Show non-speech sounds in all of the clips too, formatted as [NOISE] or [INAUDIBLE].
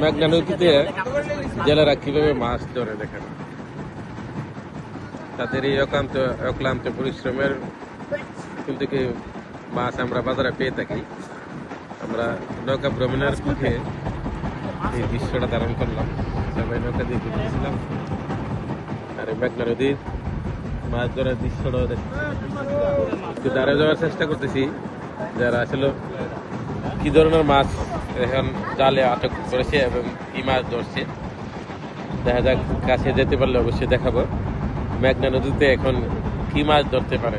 মেঘনা নদীতে জেলেরা কীভাবে মাছ ধরে দেখেন? তাদের এই অক্লান্ত অক্লান্ত পরিশ্রমের কিন্তু মাছ আমরা বাজারে পেয়ে থাকি। আমরা নৌকা ভ্রমণের পথে এই দৃশ্যটা ধারণ করলাম। সবাই নৌকা দিয়ে ঘুরতেছিলাম। আর মেঘনা নদীর মাছ ধরার দৃশ্যটাও একটু দাঁড়িয়ে যাওয়ার চেষ্টা করতেছি। যারা আসলে কি ধরনের মাছ এখন জালে আটক করেছে এবং কি মাছ ধরছে। দেখা যাক কাছে যেতে পারলে অবশ্যই দেখাবো। মেঘনা নদীতে এখন কি মাছ ধরতে পারে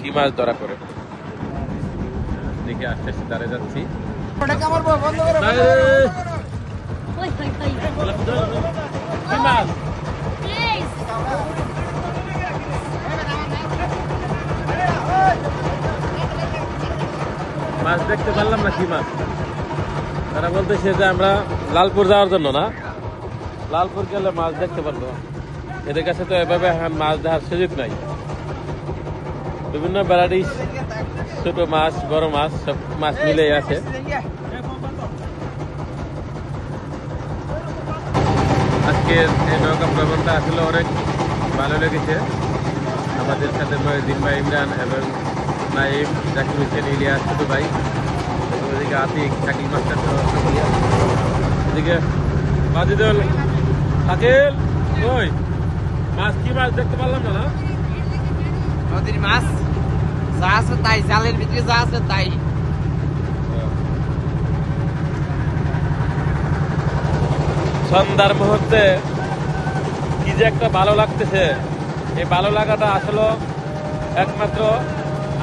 কি মাছ ধরা পড়ে। দেখে আস্তে আস্তে দাঁড়িয়ে যাচ্ছি। মাছ দেখতে পারলাম না কি মাছ। তারা বলতেছে যে আমরা লালপুর যাওয়ার জন্য না। লালপুর গেলে মাছ দেখতে পারব। এদের কাছে তো এভাবে মাছ দেখার সুযোগ নাই। বিভিন্ন ভ্যারাইটিস ছোট মাছ, বড় মাছ, সব মাছ মিলেই আছে। আজকের এই নৌকা ভ্রমণটা আসলে অনেক ভালো লেগেছে। আমাদের সাথে মহিউদ্দিন ভাই, ইমরান এবং নাইম, জাকির হোসেন, ইলিয়াস, ছোট ভাই। এবং আতিক শাকিল মাস্টার সহ সকলেই আছে। এদিকে মাজিদুল শাকিল ওই মাছ কি মাছ দেখতে পারলাম না না? নদীর মাছ যা আছে তাই জালের ভিতরে যা আছে তাই। সন্ধ্যার মুহূর্তে কি যে একটা ভালো লাগতেছে। এই ভালো লাগাটা আসলে একমাত্র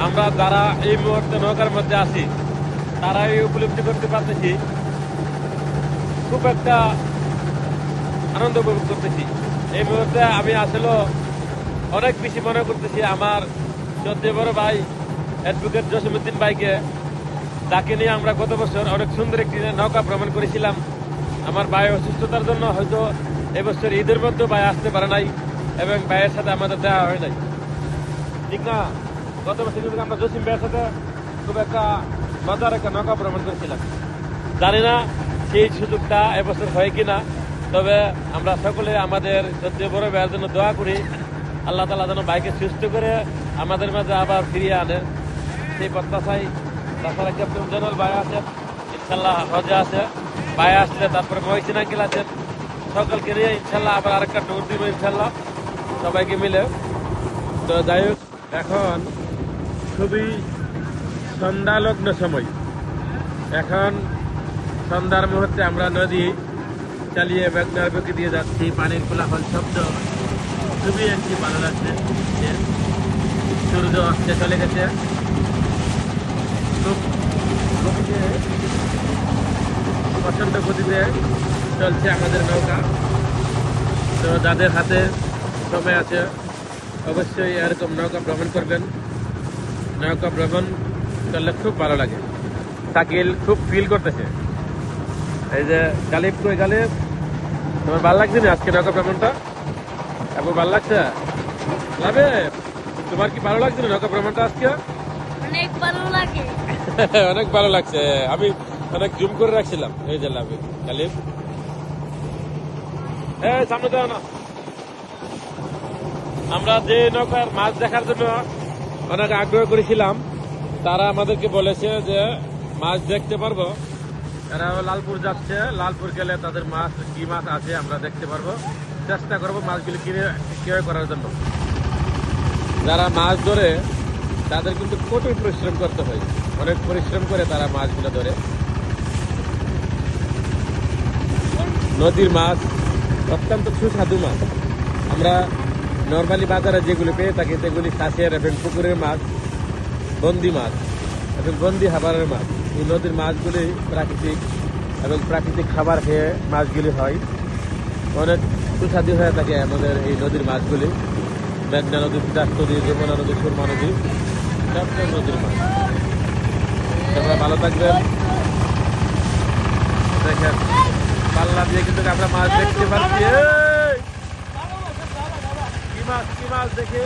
আমরা যারা এই মুহূর্তে নৌকার মধ্যে আছি। তারাই উপলব্ধি করতে পারতেছি। খুব একটা আনন্দ উপভোগ করতেছি। এই মুহূর্তে আমি আসলে অনেক বেশি মনে করতেছি আমার সত্যি বড় ভাই অ্যাডভোকেট জসিমুদ্দিন ভাইকে তাকে নিয়ে আমরা গত বছর অনেক সুন্দর একটি নৌকা ভ্রমণ করেছিলাম। আমার ভাই অসুস্থতার জন্য হয়তো এবছর ঈদের মধ্যে ভাই আসতে পারে নাই এবং ভাইয়ের সাথে আমাদের দেখা হয় নাই। ঠিক না? গত বছর আমরা জসিম ভাইয়ের সাথে খুব একটা জানি না সেই সুযোগটা এবছর হয় কিনা, তবে আমরা সকলে আমাদের সত্যি বড় ভাইয়ের জন্য দোয়া করি, আল্লাহ তালা যেন বাইকে সুস্থ করে আমাদের মাঝে আবার ফিরিয়ে আনে। সেই প্রত্যাশাই তাছাড়া ক্যাপ্টেন জেনারেল ভাই আছেন ইনশাল্লাহ হজে আছে, ভাই আসলে তারপরে মহিসিন আঙ্কিল আছেন, সকলকে নিয়ে ইনশাল্লাহ আবার আরেকটা ট্যুর দিব ইনশাল্লাহ সবাইকে মিলে। তো যাই হোক, এখন খুবই সন্ধ্যালগ্ন সময়। এখন সন্ধ্যার মুহূর্তে আমরা নদী চালিয়ে মেঘনার বুকে দিয়ে যাচ্ছি। পানির কোলাহল শব্দ খুবই একটি ভালো লাগছে সূর্য অস্তে চলে গেছে। খুব গতিতে প্রচণ্ড গতিতে চলছে আমাদের নৌকা। তো যাদের হাতে সময় আছে, অবশ্যই এরকম নৌকা ভ্রমণ করবেন। নৌকা ভ্রমণ করলে খুব ভালো লাগে। শাকিল খুব ফিল করতেছে। এই যে গালিব কই গালিব? তোমার ভালো লাগছে না আজকে নৌকা ভ্রমণটা? এখন ভালো লাগছে? লাভে? তোমার কি ভালো লাগছে না নৌকা ভ্রমণটা আজকে? অনেক ভালো লাগে। [LAUGHS] অনেক ভালো লাগছে। আমি অনেক জুম করে রাখছিলাম। এই যে লাভে গালিব। এই সামনে দাও না। আমরা যে নৌকার মাছ দেখার জন্য অনেক আগ্রহ করেছিলাম। তারা আমাদেরকে বলেছে যে মাছ দেখতে পারব। তারা লালপুর যাচ্ছে। লালপুর গেলে তাদের মাছ, কি মাছ আছে আমরা দেখতে পারব। চেষ্টা করব মাছগুলি কিনে, ক্রয় করার জন্য। যারা মাছ ধরে, তাদের কিন্তু কঠোর পরিশ্রম করতে হয়। অনেক পরিশ্রম করে তারা মাছগুলো ধরে। নদীর মাছ অত্যন্ত সুস্বাদু মাছ। আমরা নর্মালি বাজারে যেগুলি পেয়ে থাকি, সেগুলি কাছের এবং পুকুরের মাছ। বন্দি মাছ এবং বন্দি খাবারের মাছ। এই নদীর মাছগুলি প্রাকৃতিক এবং প্রাকৃতিক খাবার খেয়ে মাছগুলি হয়। অনেক সুস্বাদু হয়ে থাকে আমাদের এই নদীর মাছগুলি। মেঘনা নদী তিতাস নদী, যমুনা নদী, সুরমা নদী সব সব নদীর মাছ। তোমরা ভালো থাকবেন। দেখেন, পাল্লা দিয়ে কিন্তু আমরা মাছ দেখতে পাচ্ছি। কি মাছ কি মাছ দেখে?